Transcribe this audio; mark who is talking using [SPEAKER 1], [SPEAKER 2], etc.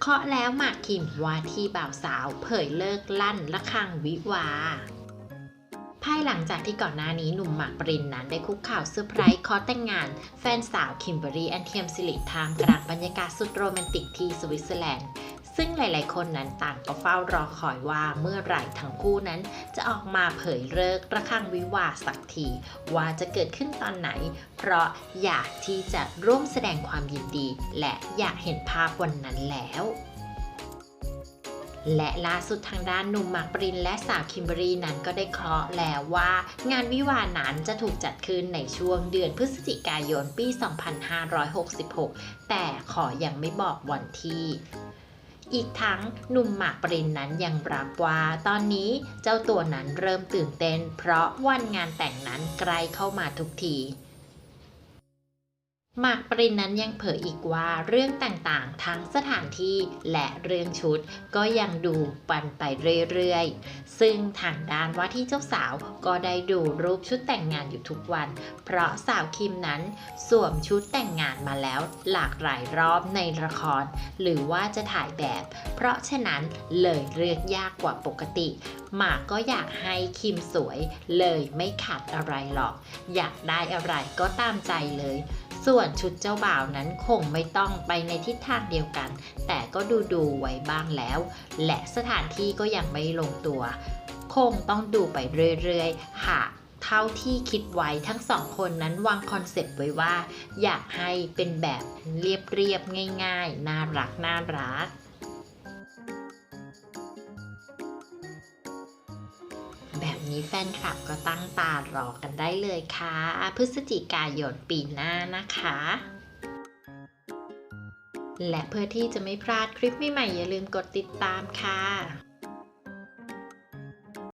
[SPEAKER 1] เคาะแล้วหมากคิมว่าที่บ่าวสาวเผยเลิกลั่นระฆังวิวาภายหลังจากที่ก่อนหน้านี้หนุ่มหมากปรินนั้นได้คุกข่าวเซอร์ไพรส์ขอแต่งงาน แฟนสาวคิมเบอรี่แอนเทียมสิริทามกลางบรรยากาศสุดโรแมนติกที่สวิตเซอร์แลนด์ ซึ่งหลายๆ คนนั้นต่างก็เฝ้ารอคอยว่าเมื่อไหร่ทั้งคู่นั้นจะออกมาเผยเลิกระฆังวิวาสักที ว่าจะเกิดขึ้นตอนไหน เพราะอยากที่จะร่วมแสดงความยินดี และอยากเห็นภาพวันนั้นแล้วและล่าสุดทางด้านหนุ่มหมากปรินและสาวคิมเบอรีนั้นก็ได้เคราะห์แล้วว่า งานวิวาห์นั้นจะถูกจัดขึ้นในช่วงเดือนพฤศจิกายนปี 2566 แต่ขอยังไม่บอกวันที่ อีกทั้งหนุ่มหมากปรินนั้นยังรับว่าตอนนี้เจ้าตัวนั้นเริ่มตื่นเต้น เพราะวันงานแต่งนั้นใกล้เข้ามาทุกที หมากปรินนั้นยังเผยอีกว่าเรื่องต่างๆ ทั้งสถานที่และเรื่องชุดก็ยังดูปันไปเรื่อยๆ ซึ่งทางด้านว่าที่เจ้าสาวก็ได้ดูรูปชุดแต่งงานอยู่ทุกวัน เพราะสาวคิมนั้นสวมชุดแต่งงานมาแล้วหลากหลายรอบในละคร หรือว่าจะถ่ายแบบ เพราะฉะนั้นเลยเลือกยากกว่าปกติ หมากก็อยากให้คิมสวยเลยไม่ขัดอะไรหรอก อยากได้อะไรก็ตามใจเลย ส่วนชุดเจ้าบ่าวนั้นคงไม่ต้องไปในทิศทางเดียวกัน แต่ก็ดูดูไว้บ้างแล้ว และสถานที่ก็ยังไม่ลงตัว คงต้องดูไปเรื่อยๆ หากเท่าที่คิดไว้ทั้งสองคนนั้นวางคอนเซปต์ไว้ว่า อยากให้เป็นแบบเรียบๆ ง่ายๆ น่ารักน่ารัก แบบนี้แฟนคลับก็ตั้งตารอกันได้เลยค่ะ พฤศจิกายนปีหน้านะคะ และเพื่อที่จะไม่พลาดคลิปใหม่ๆอย่าลืมกดติดตามค่ะ